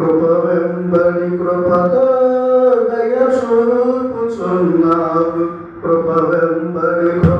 Prabhavendani Prabhata Daya Swarupu Sunnab Prabhavendani Prabhata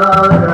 Hare